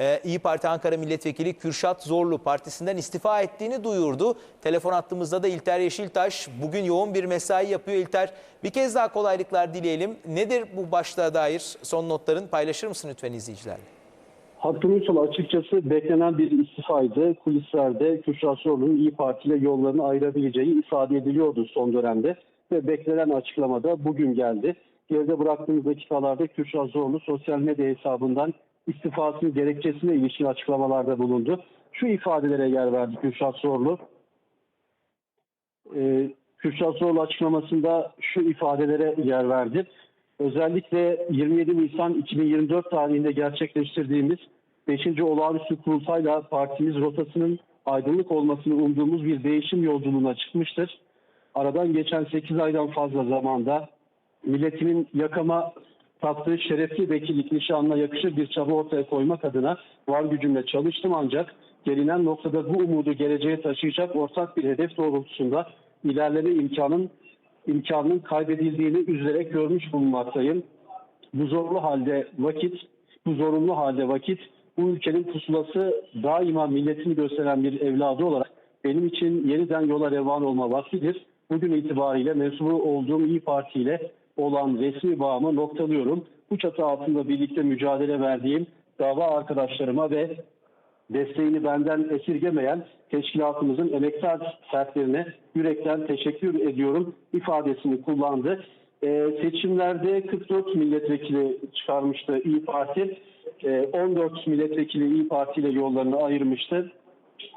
Ee, İyi Parti Ankara Milletvekili Kürşat Zorlu partisinden istifa ettiğini duyurdu. Telefon attığımızda da İlter Yeşiltaş bugün yoğun bir mesai yapıyor. İlter bir kez daha kolaylıklar dileyelim. Nedir bu başlığa dair son notların paylaşır mısın lütfen izleyicilerle? Hakkımın sonu açıkçası beklenen bir istifaydı. Kulislerde Kürşat Zorlu'nun İyi Parti ile yollarını ayırabileceği ifade ediliyordu son dönemde. Ve beklenen açıklamada bugün geldi. Geride bıraktığımız dakikalarda Kürşat Zorlu sosyal medya hesabından istifasının gerekçesine ilişkin açıklamalarda bulundu. Şu ifadelere yer verdi Kürşat Zorlu. Ee, Kürşat Zorlu açıklamasında şu ifadelere yer verdi. Özellikle 27 Nisan 2024 tarihinde gerçekleştirdiğimiz 5. olağanüstü kurultayla partimiz rotasının aydınlık olmasını umduğumuz bir değişim yolculuğuna çıkmıştır. Aradan geçen 8 aydan fazla zamanda milletimin yakama taktığı şerefli vekillik nişanına yakışır bir çaba ortaya koymak adına var gücümle çalıştım ancak gelinen noktada bu umudu geleceğe taşıyacak ortak bir hedef doğrultusunda ilerleme imkanın imkanının kaybedildiğini üzülerek görmüş bulunmaktayım. Bu zorlu halde vakit, bu zorunlu halde vakit bu ülkenin pusulası daima milletini gösteren bir evladı olarak benim için yeniden yola revan olma vaktidir. Bugün itibariyle mensubu olduğum İyi Parti ile olan resmi bağımı noktalıyorum. Bu çatı altında birlikte mücadele verdiğim dava arkadaşlarıma ve desteğini benden esirgemeyen teşkilatımızın emektar fertlerine yürekten teşekkür ediyorum ifadesini kullandı. Ee, seçimlerde 44 milletvekili çıkarmıştı İyi Parti. Ee, 14 milletvekili İyi Parti ile yollarını ayırmıştı.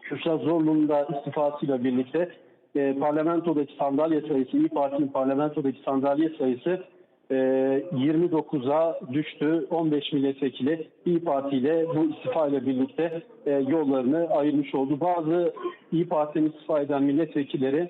Kürşat Zorlu'nun da istifasıyla birlikte e, parlamentodaki sandalye sayısı, İyi Parti'nin parlamentodaki sandalye sayısı e, 29'a düştü. 15 milletvekili İyi Parti ile bu istifa ile birlikte e, yollarını ayırmış oldu. Bazı İyi Parti'nin istifa eden milletvekilleri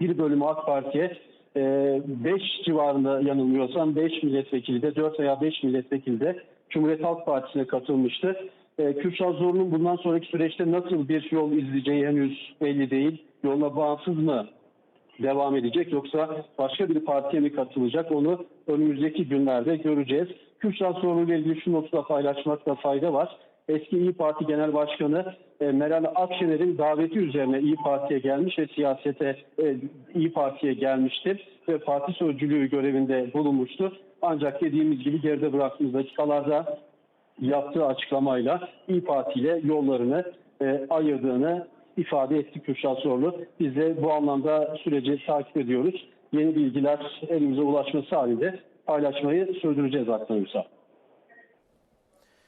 bir bölümü AK Parti'ye 5 civarında yanılmıyorsam 5 milletvekili de 4 veya 5 milletvekili de Cumhuriyet Halk Partisi'ne katılmıştı. E, Kürşat Zorlu'nun bundan sonraki süreçte nasıl bir yol izleyeceği henüz belli değil. Yoluna bağımsız mı devam edecek yoksa başka bir partiye mi katılacak onu önümüzdeki günlerde göreceğiz. Kürşat Zorlu ile ilgili şu notu da paylaşmakta fayda var. Eski İyi Parti Genel Başkanı e, Meral Akşener'in daveti üzerine İyi Parti'ye gelmiş ve siyasete e, İyi Parti'ye gelmiştir ve parti sözcülüğü görevinde bulunmuştu. Ancak dediğimiz gibi geride bıraktığımız dakikalarda yaptığı açıklamayla İyi Parti ile yollarını e, ayırdığını ifade etti Kürşat Zorlu. Biz de bu anlamda süreci takip ediyoruz. Yeni bilgiler elimize ulaşması halinde paylaşmayı sürdüreceğiz Ünsal.